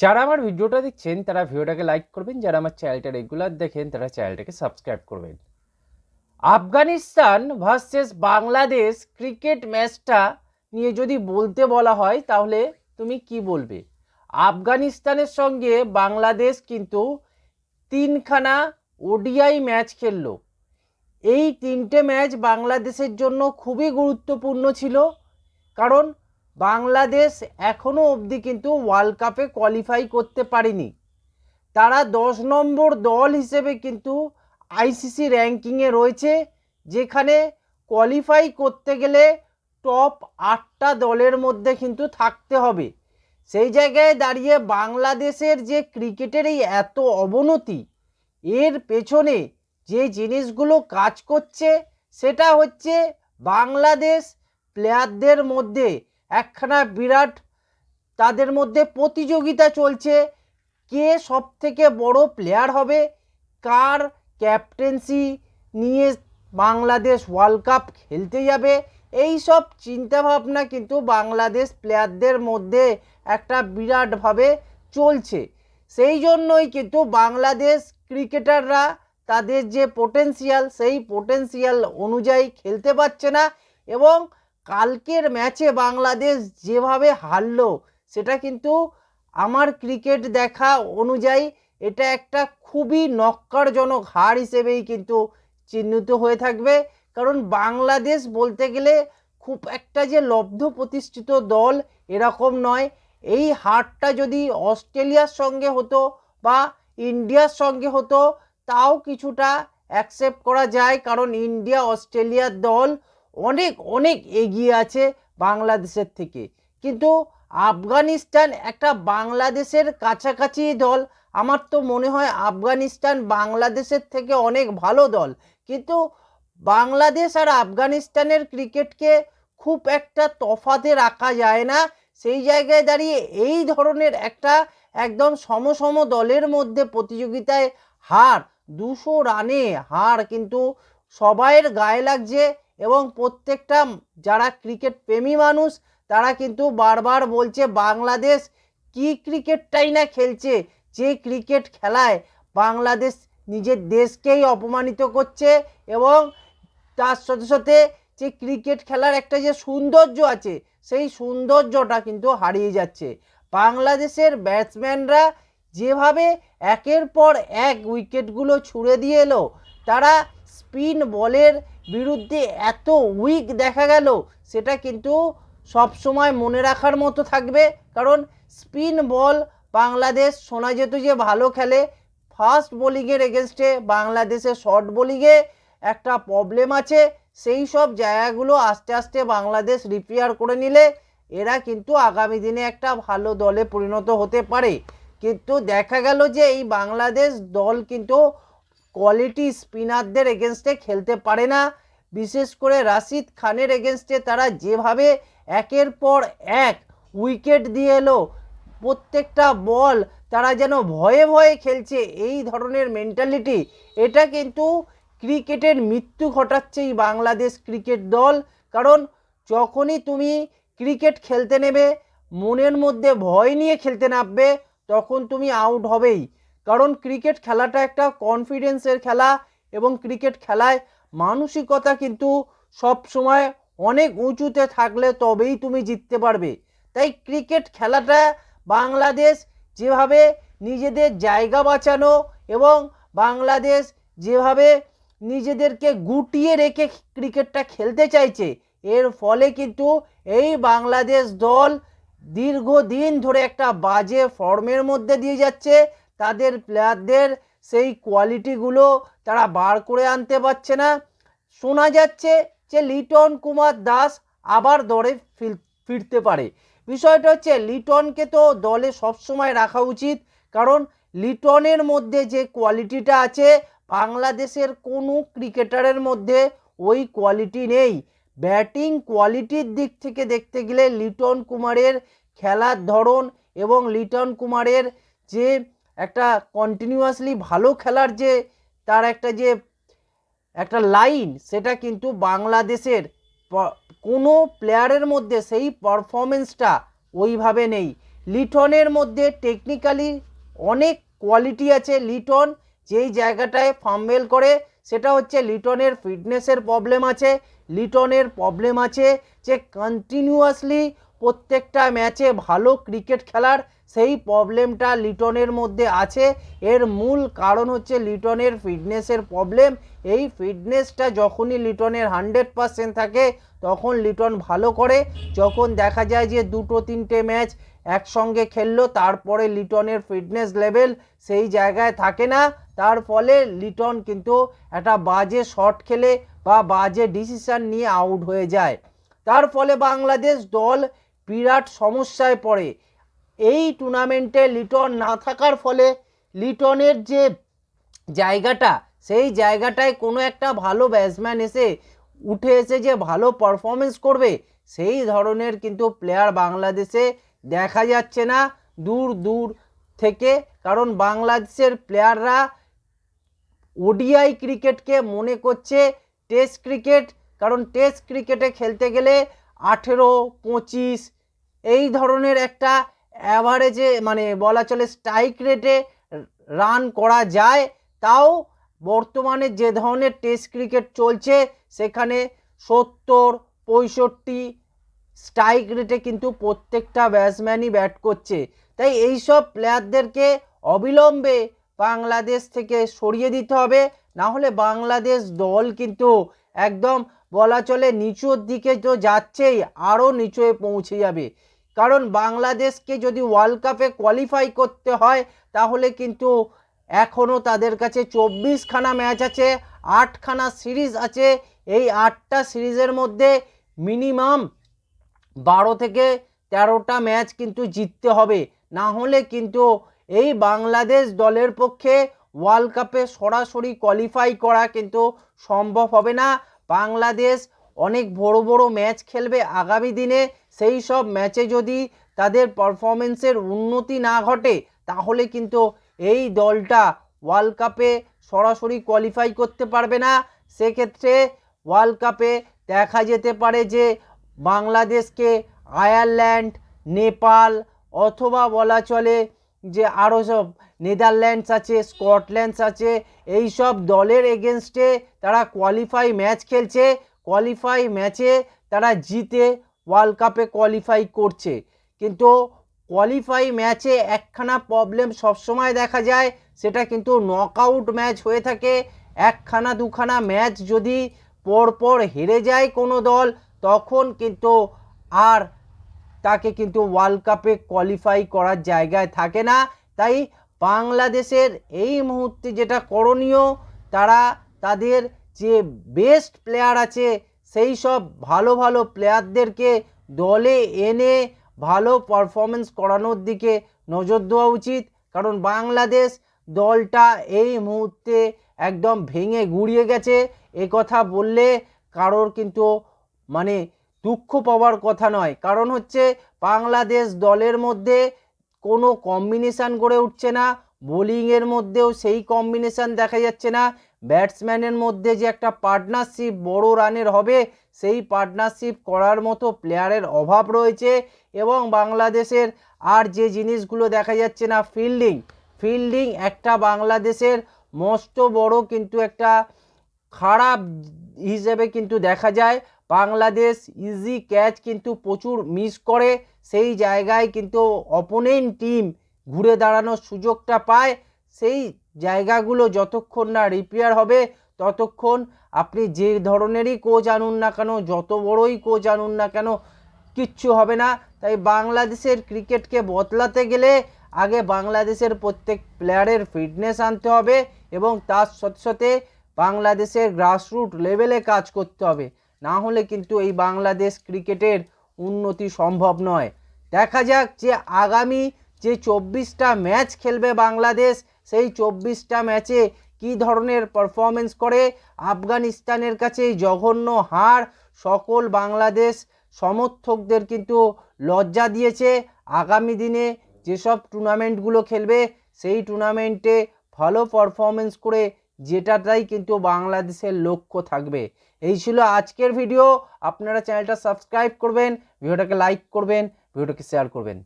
যারা আমার ভিডিওটা দেখছেন, তারা ভিডিওটাকে লাইক করবেন। যারা আমার চ্যানেলটা রেগুলার দেখেন, তারা চ্যানেলটাকে সাবস্ক্রাইব করবেন। আফগানিস্তান ভার্সেস বাংলাদেশ ক্রিকেট ম্যাচটা নিয়ে যদি বলতে বলা হয়, তাহলে তুমি কি বলবে? আফগানিস্তানের সঙ্গে বাংলাদেশ কিন্তু তিনখানা ওডিআই ম্যাচ খেলল। এই তিনটে ম্যাচ বাংলাদেশের জন্য খুবই গুরুত্বপূর্ণ ছিল। কারণ বাংলাদেশ এখনও অবধি কিন্তু ওয়ার্ল্ড কাপে কোয়ালিফাই করতে পারেনি। তারা দশ নম্বর দল হিসেবে কিন্তু আইসিসি র্যাঙ্কিংয়ে রয়েছে, যেখানে কোয়ালিফাই করতে গেলে টপ আটটা দলের মধ্যে কিন্তু থাকতে হবে। সেই জায়গায় দাঁড়িয়ে বাংলাদেশের যে ক্রিকেটের এই এত অবনতি, এর পেছনে যে জিনিসগুলো কাজ করছে, সেটা হচ্ছে বাংলাদেশ প্লেয়ারদের মধ্যে একখানা বিরাট তাদের মধ্যে প্রতিযোগিতা চলছে। কে সব থেকে বড় প্লেয়ার হবে? কার ক্যাপ্টেন্সি নিয়ে বাংলাদেশ ওয়ার্ল্ড কাপ খেলতে যাবে? এই সব চিন্তাভাবনা কিন্তু বাংলাদেশ প্লেয়ারদের মধ্যে একটা বিরাটভাবে চলছে। সেই জন্যই কিন্তু বাংলাদেশ ক্রিকেটাররা তাদের যে পোটেন্সিয়াল সেই পোটেন্সিয়াল অনুযায়ী খেলতে পারছে না এবং কালকের ম্যাচে বাংলাদেশ যেভাবে হারলো, সেটা কিন্তু আমার ক্রিকেট দেখা অনুযায়ী এটা একটা খুবই নক্কারজনক হার হিসেবেই কিন্তু চিহ্নিত হয়ে থাকবে। কারণ বাংলাদেশ বলতে গেলে খুব একটা যে লব্ধ প্রতিষ্ঠিত দল এরকম নয়। এই হারটা যদি অস্ট্রেলিয়ার সঙ্গে হতো বা ইন্ডিয়ার সঙ্গে হতো, তাও কিছুটা অ্যাকসেপ্ট করা যায়। কারণ ইন্ডিয়া অস্ট্রেলিয়ার দল অনেক অনেক এগিয়ে আছে বাংলাদেশের থেকে। কিন্তু আফগানিস্তান একটা বাংলাদেশের কাছাকাছি দল। আমার তো মনে হয় আফগানিস্তান বাংলাদেশের থেকে অনেক ভালো দল। কিন্তু বাংলাদেশ আর আফগানিস্তানের ক্রিকেটকে খুব একটা তফাতে রাখা যায় না। সেই জায়গায় দাঁড়িয়ে এই ধরনের একটা একদম সমসম দলের মধ্যে প্রতিযোগিতায় হার, দুশো রানে হার কিন্তু সবাইয়ের গায়ে লাগছে। এবং প্রত্যেকটা যারা ক্রিকেট প্রেমী মানুষ, তারা কিন্তু বারবার বলছে, বাংলাদেশ কি ক্রিকেটটাই না খেলছে? যে ক্রিকেট খেলায় বাংলাদেশ নিজের দেশকেই অপমানিত করছে এবং তার সাথে সাথে যে ক্রিকেট খেলার একটা যে সৌন্দর্য আছে, সেই সৌন্দর্যটা কিন্তু হারিয়ে যাচ্ছে। বাংলাদেশের ব্যাটসম্যানরা যেভাবে একের পর এক উইকেটগুলো ছুঁড়ে দিয়ে এলো তারা স্পিন বলের বিরুদ্ধে এত উইক দেখা গেল, সেটা কিন্তু সব সময় মনে রাখার মতো থাকবে। কারণ স্পিন বল বাংলাদেশ শোনা যেত যে ভালো খেলে ফাস্ট বোলিংয়ের এগেনস্টে বাংলাদেশের শর্ট বোলিংয়ে একটা প্রবলেম আছে। সেই সব জায়গাগুলো আস্তে আস্তে বাংলাদেশ রিপেয়ার করে নিলে, এরা কিন্তু আগামী দিনে একটা ভালো দলে পরিণত হতে পারে। কিন্তু দেখা গেল যে এই বাংলাদেশ দল কিন্তু কোয়ালিটি স্পিনারদের এগেনস্টে খেলতে পারে না। বিশেষ করে রাশিদ খানের এগেনস্টে তারা যেভাবে একের পর এক উইকেট দিয়ে এলো, প্রত্যেকটা বল তারা যেন ভয়ে ভয়ে খেলছে, এই ধরনের মেন্টালিটি এটা কিন্তু ক্রিকেটের মৃত্যু ঘটাচ্ছে এই বাংলাদেশ ক্রিকেট দল। কারণ যখনই তুমি ক্রিকেট খেলতে নেবে, মনের মধ্যে ভয় নিয়ে খেলতে নামবে, তখন তুমি আউট হবেই। কারণ ক্রিকেট খেলাটা একটা কনফিডেন্সের খেলা এবং ক্রিকেট খেলায় মানসিকতা কিন্তু সব সময় অনেক উঁচুতে থাকলে তবেই তুমি জিততে পারবে। তাই ক্রিকেট খেলাটা বাংলাদেশ যেভাবে নিজেদের জায়গা বাঁচানো এবং বাংলাদেশ যেভাবে নিজেদেরকে গুটিয়ে রেখে ক্রিকেটটা খেলতে চাইছে, এর ফলে কিন্তু এই বাংলাদেশ দল দীর্ঘদিন ধরে একটা বাজে ফর্মের মধ্যে দিয়ে যাচ্ছে। তাদের প্লেয়ারদের সেই কোয়ালিটিগুলো তারা বার করে আনতে পারছে না। শোনা যাচ্ছে যে লিটন কুমার দাস আবার দরে ফিরতে পারে। বিষয়টা হচ্ছে লিটনকে তো দলে সবসময় রাখা উচিত, কারণ লিটনের মধ্যে যে কোয়ালিটিটা আছে, বাংলাদেশের কোনো ক্রিকেটারের মধ্যে ওই কোয়ালিটি নেই। ব্যাটিং কোয়ালিটির দিক থেকে দেখতে গেলে লিটন কুমারের খেলার ধরন এবং লিটন কুমারের যে একটা কন্টিনিউয়াসলি ভালো খেলার যে, তার একটা যে, একটা লাইন সেটা কিন্তু বাংলাদেশের কোনো প্লেয়ারের মধ্যে সেই পারফরমেন্সটা ওইভাবে নেই। লিটনের মধ্যে টেকনিক্যালি অনেক কোয়ালিটি আছে লিটন, যেই জায়গাটায় ফাম্বেল করে, সেটা হচ্ছে লিটনের ফিটনেসের প্রবলেম আছে, লিটনের প্রবলেম আছে যে কন্টিনিউয়াসলি প্রত্যেকটা ম্যাচে ভালো ক্রিকেট খেলার সেই প্রবলেমটা লিটনের মধ্যে আছে। এর মূল কারণ হচ্ছে লিটনের ফিটনেসের প্রবলেম। এই ফিটনেসটা যখনই লিটনের হান্ড্রেড পারসেন্ট থাকে, তখন লিটন ভালো করে। যখন দেখা যায় যে দুটো, তিনটে ম্যাচ একসঙ্গে খেললো, তারপরে লিটনের ফিটনেস লেভেল সেই জায়গায় থাকে না। তার ফলে লিটন কিন্তু একটা বাজে শট খেলে বা বাজে ডিসিশন নিয়ে আউট হয়ে যায়। তার ফলে বাংলাদেশ দল বিরাট সমস্যায় পড়ে। এই টুর্নামেন্টে লিটন না থাকার ফলে লিটনের যে জায়গাটা, সেই জায়গাটায় কোনো একটা ভালো ব্যাটসম্যান এসে উঠে এসে যে ভালো পারফরমেন্স করবে, সেই ধরনের কিন্তু প্লেয়ার বাংলাদেশে দেখা যাচ্ছে না দূর দূর থেকে। কারণ বাংলাদেশের প্লেয়াররা ওডিআই ক্রিকেটকে মনে করছে টেস্ট ক্রিকেট কারণ টেস্ট ক্রিকেটে খেলতে গেলে আঠেরো, পঁচিশ এই ধরনের একটা অ্যাভারেজে মানে বলা চলে স্ট্রাইক রেটে রান করা যায়। তাও বর্তমানে যে ধরনের টেস্ট ক্রিকেট চলছে, সেখানে সত্তর, পঁয়ষট্টি স্ট্রাইক রেটে কিন্তু প্রত্যেকটা ব্যাটসম্যানই ব্যাট করছে। তাই এই সব প্লেয়ারদেরকে অবিলম্বে বাংলাদেশ থেকে সরিয়ে দিতে হবে। না হলে বাংলাদেশ দল কিন্তু একদম বলা চলে নিচুর দিকে তো যাচ্ছেই, আরও নিচুয়ে পৌঁছে যাবে। কারণ বাংলাদেশকে যদি ওয়ার্ল্ড কাপে কোয়ালিফাই করতে হয়, তাহলে কিন্তু এখনও তাদের কাছে চব্বিশখানা ম্যাচ আছে, আটখানা সিরিজ আছে। এই আটটা সিরিজের মধ্যে মিনিমাম বারো থেকে তেরোটা ম্যাচ কিন্তু জিততে হবে। না হলে কিন্তু এই বাংলাদেশ দলের পক্ষে ওয়ার্ল্ড কাপে সরাসরি কোয়ালিফাই করা কিন্তু সম্ভব হবে না। বাংলাদেশ অনেক বড় বড় ম্যাচ খেলবে আগামী দিনে। সেই সব ম্যাচে যদি তাদের পারফরমেন্সের উন্নতি না ঘটে, তাহলে কিন্তু এই দলটা ওয়ার্ল্ড কাপে সরাসরি কোয়ালিফাই করতে পারবে না। সেক্ষেত্রে ওয়ার্ল্ড কাপে দেখা যেতে পারে যে বাংলাদেশকে আয়ারল্যান্ড, নেপাল অথবা বলা চলে যে আরও সব নেদারল্যান্ডস আছে, স্কটল্যান্ডস আছে, এই সব দলের এগেনস্টে তারা কোয়ালিফাই ম্যাচ খেলছে। কোয়ালিফাই ম্যাচে তারা জিতে ওয়ার্ল্ড কাপে কোয়ালিফাই করছে। কিন্তু কোয়ালিফাই ম্যাচে একখানা প্রবলেম সবসময় দেখা যায়, সেটা কিন্তু নকআউট ম্যাচ হয়ে থাকে। একখানা দুখানা ম্যাচ যদি পরপর হেরে যায় কোনো দল, তখন কিন্তু আর তাকে কিন্তু ওয়ার্ল্ড কাপে কোয়ালিফাই করার জায়গায় থাকে না। তাই বাংলাদেশের এই মুহূর্তে যেটা করণীয়, তারা তাদের যে বেস্ট প্লেয়ার আছে, সেই সব ভালো ভালো প্লেয়ারদেরকে দলে এনে ভালো পারফরমেন্স করানোর দিকে নজর দেওয়া উচিত। কারণ বাংলাদেশ দলটা এই মুহূর্তে একদম ভেঙে গুড়িয়ে গেছে। এ কথা বললে কারোর কিন্তু মানে দুঃখ পাওয়ার কথা নয়। কারণ হচ্ছে বাংলাদেশ দলের মধ্যে কোনো কম্বিনেশান গড়ে উঠছে না। বোলিংয়ের মধ্যেও সেই কম্বিনেশান দেখা যাচ্ছে না। ব্যাটসম্যানের মধ্যে যে একটা পার্টনারশিপ বড় রানের হবে, সেই পার্টনারশিপ করার মতো প্লেয়ারের অভাব রয়েছে এবং বাংলাদেশের আর যে জিনিসগুলো দেখা যাচ্ছে না, ফিল্ডিং। ফিল্ডিং একটা বাংলাদেশের মস্ত বড় কিন্তু একটা খারাপ হিসেবে কিন্তু দেখা যায়। বাংলাদেশ ইজি ক্যাচ কিন্তু প্রচুর মিস করে, সেই জায়গায় কিন্তু অপোনেন্ট টিম ঘুরে দাঁড়ানোর সুযোগটা পায়। সেই জায়গাগুলো যতক্ষণ না রিপেয়ার হবে, ততক্ষণ আপনি যে ধরনেরই কোচ আনুন না কেন, যত বড়ই কোচ আনুন না কেন, কিচ্ছু হবে না। তাই বাংলাদেশের ক্রিকেটকে বদলাতে গেলে আগে বাংলাদেশের প্রত্যেক প্লেয়ারের ফিটনেস আনতে হবে এবং তার সাথে সাথে বাংলাদেশের গ্রাসরুট লেভেলে কাজ করতে হবে। না হলে কিন্তু এই বাংলাদেশ ক্রিকেটের উন্নতি সম্ভব নয়। দেখা যাক যে আগামী যে চব্বিশটা ম্যাচ খেলবে বাংলাদেশ, সেই চব্বিশটা ম্যাচে কী ধরনের পারফরমেন্স করে? আফগানিস্তানের কাছে জঘন্য হার। সকল বাংলাদেশ সমর্থকদের কিন্তু লজ্জা দিয়েছে। আগামী দিনে যেসব টুর্নামেন্টগুলো খেলবে, সেই টুর্নামেন্টে ভালো পারফরমেন্স করে যেটাটাই কিন্তু বাংলাদেশের লক্ষ্য থাকবে। এই ছিল আজকের ভিডিও আপনারা চ্যানেলটা সাবস্ক্রাইব করবেন ভিডিওটাকে লাইক করবেন ভিডিওটাকে শেয়ার করবেন।